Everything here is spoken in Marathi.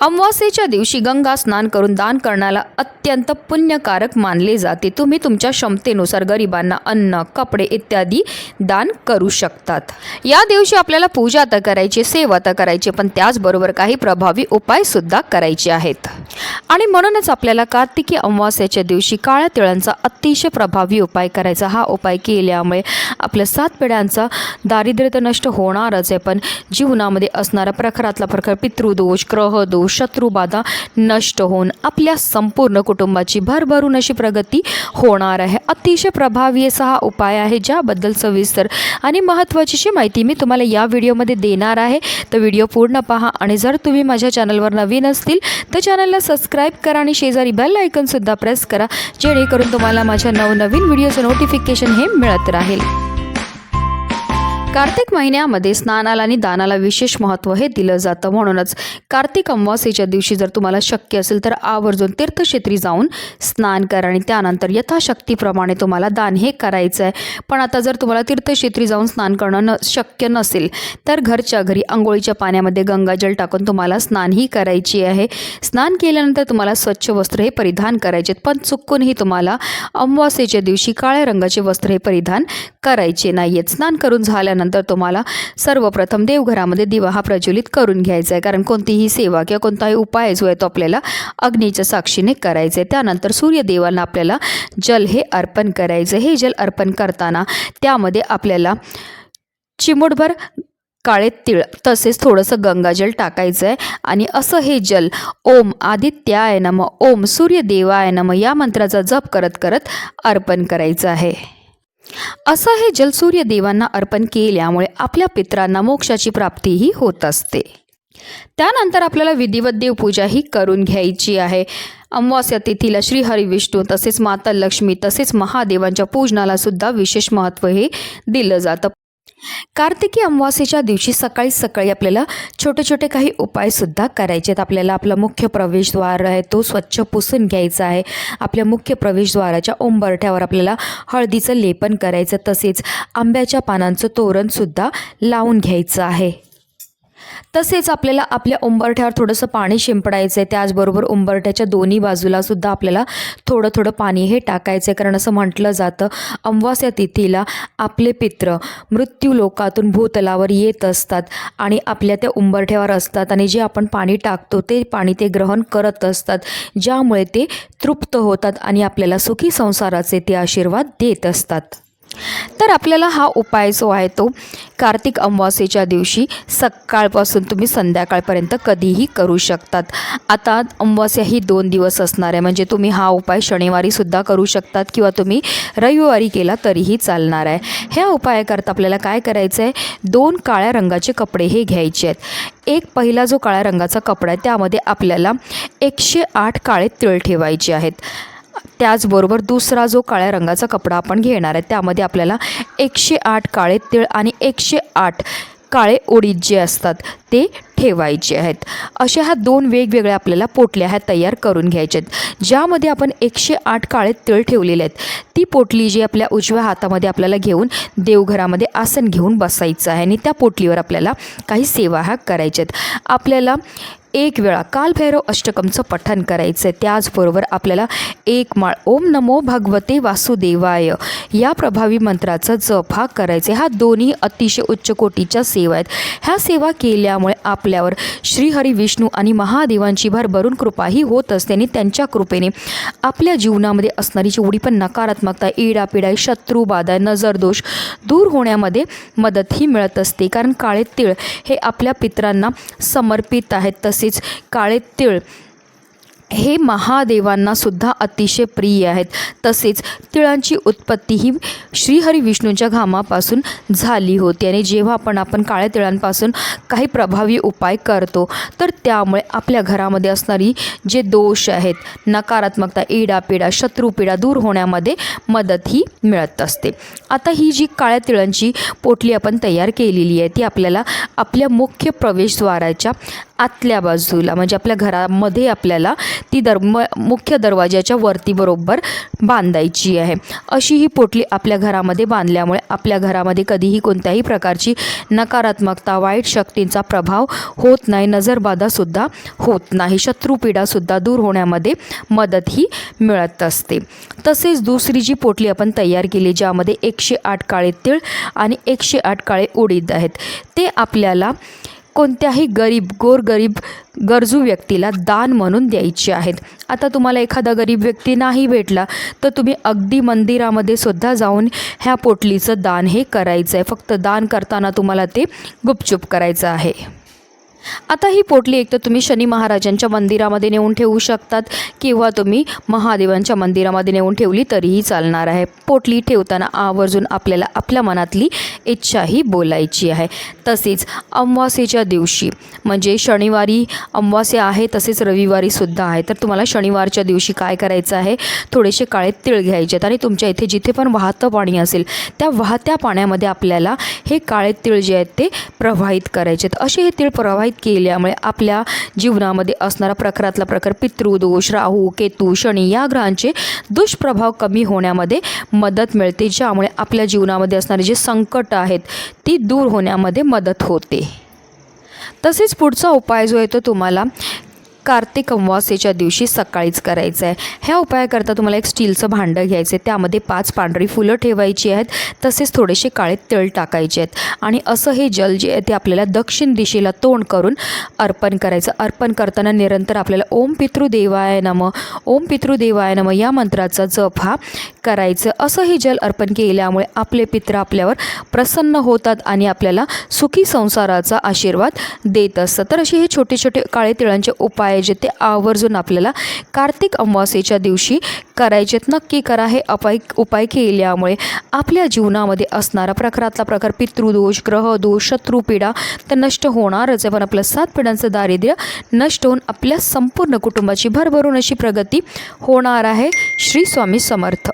अमावास्येच्या दिवशी गंगा स्नान करून दान करण्याला अत्यंत पुण्यकारक मानले जाते. तुम्ही तुमच्या क्षमतेनुसार गरिबांना अन्न कपडे इत्यादी दान करू शकतात. या दिवशी आपल्याला पूजा तर करायची सेवा तर करायची पण त्याचबरोबर काही प्रभावी उपायसुद्धा करायचे आहेत. आणि म्हणूनच आपल्याला कार्तिकी अमावास्याच्या दिवशी काळ्या तिळांचा अतिशय प्रभावी उपाय करायचा. हा उपाय केल्यामुळे आपल्या सात पिढ्यांचा दारिद्र्य तर नष्ट होणारच आहे. पण जीवनामध्ये असणारा प्रखरातला प्रखर पितृदोष शत्रू शत्रुबाधा नष्ट होऊन आपल्या संपूर्ण कुटुंबाची भरभरून अशी प्रगती होणार आहे. अतिशय प्रभावी असा हा उपाय आहे ज्याबद्दल सविस्तर आणि महत्त्वाचीशी माहिती मी तुम्हाला या व्हिडिओमध्ये देणार आहे. तर व्हिडिओ पूर्ण पहा आणि जर तुम्ही माझ्या चॅनलवर नवीन असतील तर चॅनलला सबस्क्राईब करा आणि शेजारी बेल आयकनसुद्धा प्रेस करा जेणेकरून तुम्हाला माझ्या नवनवीन व्हिडिओचं नोटिफिकेशन हे मिळत राहील. कार्तिक महिन्यामध्ये स्नानाला आणि दानाला विशेष महत्त्व हे दिलं जातं म्हणूनच कार्तिक अमावास्येच्या दिवशी जर तुम्हाला शक्य असेल तर आवर्जून तीर्थक्षेत्री जाऊन स्नान करा आणि त्यानंतर यथाशक्तीप्रमाणे तुम्हाला दान हे करायचं आहे. पण आता जर तुम्हाला तीर्थक्षेत्री जाऊन स्नान करणं न शक्य नसेल तर घरच्या घरी आंघोळीच्या पाण्यामध्ये गंगाजल टाकून तुम्हाला स्नानही करायची आहे. स्नान केल्यानंतर तुम्हाला स्वच्छ वस्त्र हे परिधान करायचे आहेत पण चुकूनही तुम्हाला अमावास्येच्या दिवशी काळ्या रंगाचे वस्त्र हे परिधान करायचे नाही आहेत स्नान करून झाल्यानंतर तुम्हाला सर्वप्रथम देवघरामध्ये दिवा हा प्रज्वलित करून घ्यायचा आहे. कारण कोणतीही सेवा किंवा कोणताही उपाय जो आहे तो आपल्याला अग्नीच्या साक्षीने करायचा आहे. त्यानंतर सूर्यदेवांना आपल्याला जल हे अर्पण करायचं हे जल अर्पण करताना त्यामध्ये आपल्याला चिमूटभर काळे तिळ तसेच थोडंसं गंगाजल टाकायचं आहे. आणि असं हे जल ओम आदित्याय नम ओम सूर्यदेवाय नम या मंत्राचा जप करत करत अर्पण करायचं आहे. असं हे जल सूर्यदेवांना अर्पण केल्यामुळे आपल्या पित्रांना मोक्षाची प्राप्तीही होत असते. त्यानंतर आपल्याला विधिवत देवपूजा ही करून घ्यायची आहे. अमावस्या तिथीला श्रीहरी विष्णू तसेच माता लक्ष्मी तसेच महादेवांच्या पूजनाला सुद्धा विशेष महत्त्व हे दिलं जातं. कार्तिकी अमावास्येच्या दिवशी सकाळी सकाळी आपल्याला छोटे छोटे काही उपायसुद्धा करायचे आहेत. आपल्याला आपला मुख्य प्रवेशद्वार आहे तो स्वच्छ पुसून घ्यायचा आहे. आपल्या मुख्य प्रवेशद्वाराच्या उंबरठ्यावर आपल्याला हळदीचं लेपन करायचं तसेच आंब्याच्या पानांचं तोरणसुद्धा लावून घ्यायचं आहे. तसेच आपल्याला आपल्या उंबरठ्यावर थोडंसं पाणी शिंपडायचं आहे त्याचबरोबर उंबरठ्याच्या दोन्ही बाजूला सुद्धा आपल्याला थोडं थोडं पाणी हे टाकायचं आहे कारण असं म्हटलं जातं अमावास्या तिथीला आपले पित्र मृत्यू लोकातून भूतलावर येत असतात आणि आपल्या त्या उंबरठ्यावर असतात आणि जे आपण पाणी टाकतो ते पाणी ते ग्रहण करत असतात. ज्यामुळे ते तृप्त होतात आणि आपल्याला सुखी संसाराचे ते आशीर्वाद देत असतात. तर आपल्याला हा उपाय जो आहे तो कार्तिक अमावास्येच्या दिवशी सकाळपासून तुम्ही संध्याकाळपर्यंत कधीही करू शकतात. आता अमावास्या ही दोन दिवस असणार आहे. म्हणजे तुम्ही हा उपाय शनिवारीसुद्धा करू शकतात किंवा तुम्ही रविवारी केला तरीही चालणार आहे. ह्या उपायाकरता आपल्याला काय करायचं आहे? दोन काळ्या रंगाचे कपडे हे घ्यायचे आहेत. एक पहिला जो काळ्या रंगाचा कपडा आहे त्यामध्ये आपल्याला एकशे आठ काळे तिळ ठेवायचे आहेत. त्याचबरोबर दुसरा जो काळ्या रंगाचा कपडा आपण घेणार आहे त्यामध्ये आपल्याला एकशे आठ काळे तिळ आणि एकशे आठ काळे उडीद जे असतात ते ठेवायचे आहेत. अशा ह्या दोन वेगवेगळ्या आपल्याला पोटल्या ह्या तयार करून घ्यायच्या आहेत. ज्यामध्ये आपण एकशे आठ काळे तिळ ठेवलेले आहेत. ती पोटली जी आपल्या उजव्या हातामध्ये आपल्याला घेऊन देवघरामध्ये आसन घेऊन बसायचं आहे आणि त्या पोटलीवर आपल्याला काही सेवा ह्या करायच्या आहेत. आपल्याला एक वेळा कालभैरव अष्टकमचं पठण करायचं आहे. त्याचबरोबर आपल्याला एक माळ ओम नमो भगवते वासुदेवाय या प्रभावी मंत्राचा जप हा करायचा आहे. हा दोन्ही अतिशय उच्च कोटीच्या सेवा आहेत. ह्या सेवा केल्यामुळे आपल्यावर श्रीहरी विष्णू आणि महादेवांची भरभरून कृपाही होत असते आणि त्यांच्या कृपेने आपल्या जीवनामध्ये असणारी जेवढी पण नकारात्मकता इडापिडा शत्रू बाधा नजरदोष दूर होण्यामध्ये मदतही मिळत असते. कारण काळे तिळ हे आपल्या पितरांना समर्पित आहेत. तसेच काळे तिळ हे महादेवांना सुद्धा अतिशय प्रिय आहेत. तसेच तिळांची उत्पत्ती ही श्रीहरी विष्णूच्या घामापासून झाली होती आणि जेव्हा आपण आपण काळ्या तिळांपासून काही प्रभावी उपाय करतो तर त्यामुळे आपल्या घरामध्ये असणारी जे दोष आहेत नकारात्मकता इडापिडा शत्रुपीडा दूर होण्यामध्ये मदत ही मिळत असते. आता ही जी काळ्या तिळांची पोटली आपण तयार केलेली आहे ती आपल्याला आपल्या मुख्य प्रवेशद्वाराच्या आतल्या बाजूला म्हणजे आपल्या घरामध्ये आपल्याला ती दर म मुख्य दरवाजाच्या वरती बरोबर बांधायची आहे. अशी ही पोटली आपल्या घरामध्ये बांधल्यामुळे आपल्या घरामध्ये कधीही कोणत्याही प्रकारची नकारात्मकता वाईट शक्तींचा प्रभाव होत नाही नजरबाधासुद्धा होत नाही शत्रुपीडासुद्धा दूर होण्यामध्ये मदतही मिळत असते. तसेच दुसरी जी पोटली आपण तयार केली ज्यामध्ये एकशे आठ काळे तीळ आणि एकशे आठ काळे उडीद आहेत ते आपल्याला कोणत्याही गरीब गोरगरीब गरजू व्यक्तीला दान म्हणून द्यायचे आहेत. आता तुम्हाला एखादा गरीब व्यक्ती नाही भेटला तर तुम्ही अगदी मंदिरामध्ये सुद्धा जाऊन ह्या पोटलीचं दान हे करायचं आहे फक्त दान करताना तुम्हाला ते गुपचूप करायचं आहे. आता ही पोटली एक तर तुम्ही शनी महाराजांच्या मंदिरामध्ये नेऊन ठेवू शकतात किंवा तुम्ही महादेवांच्या मंदिरामध्ये नेऊन ठेवली तरीही चालणार आहे. पोटली ठेवताना आवर्जून आपल्याला आपल्या मनातली इच्छाही बोलायची आहे. तसेच अमावास्येच्या दिवशी म्हणजे शनिवारी अमावास्या आहे तसेच रविवारीसुद्धा आहे. तर तुम्हाला शनिवारच्या दिवशी काय करायचं आहे? थोडेसे काळे तिळ घ्यायचे आहेत आणि तुमच्या इथे जिथे पण वाहतं पाणी असेल त्या वाहत्या पाण्यामध्ये आपल्याला हे काळे तिळ जे आहेत ते प्रवाहित करायचे आहेत. असे हे तिळ प्रवाहित केल्यामुळे आपल्या जीवनामध्ये असणारा प्रकारातला प्रकार पितृदोष राहू केतू शनी या ग्रहांचे दुष्प्रभाव कमी होण्यामध्ये मदत मिळते ज्यामुळे आपल्या जीवनामध्ये असणारे जे संकट आहेत ती दूर होण्यामध्ये मदत होते. तसेच पुढचा उपाय जो आहे तो तुम्हाला कार्तिक अमावास्येच्या दिवशी सकाळीच करायचं आहे ह्या उपायाकरता तुम्हाला एक स्टीलचं भांडं घ्यायचं आहे त्यामध्ये पाच पांढरी फुलं ठेवायची आहेत. तसेच थोडेसे काळे तिळ टाकायचे आहेत. आणि असं हे जल जे आहे ते आपल्याला दक्षिण दिशेला तोंड करून अर्पण करायचं. अर्पण करताना निरंतर आपल्याला ओम पितृदेवाय नम ओम पितृदेवाय नम या मंत्राचा जप हा करायचं. असं हे जल अर्पण केल्यामुळे आपले पित्र आपल्यावर प्रसन्न होतात आणि आपल्याला सुखी संसाराचा आशीर्वाद देत असतं तर असे हे छोटे छोटे काळे तिळांचे उपाय पाहिजे ते आवर्जून आपल्याला कार्तिक अमावास्येच्या दिवशी करायचेत. नक्की करा. हे अपाय उपाय केल्यामुळे आपल्या जीवनामध्ये असणारा प्रकारातला प्रकार पितृदोष ग्रहदोष शत्रुपीडा तर नष्ट होणारच आहे. पण आपलं सात पिढ्यांचं दारिद्र्य नष्ट होऊन आपल्या संपूर्ण कुटुंबाची भरभरून अशी प्रगती होणार आहे. श्री स्वामी समर्थ.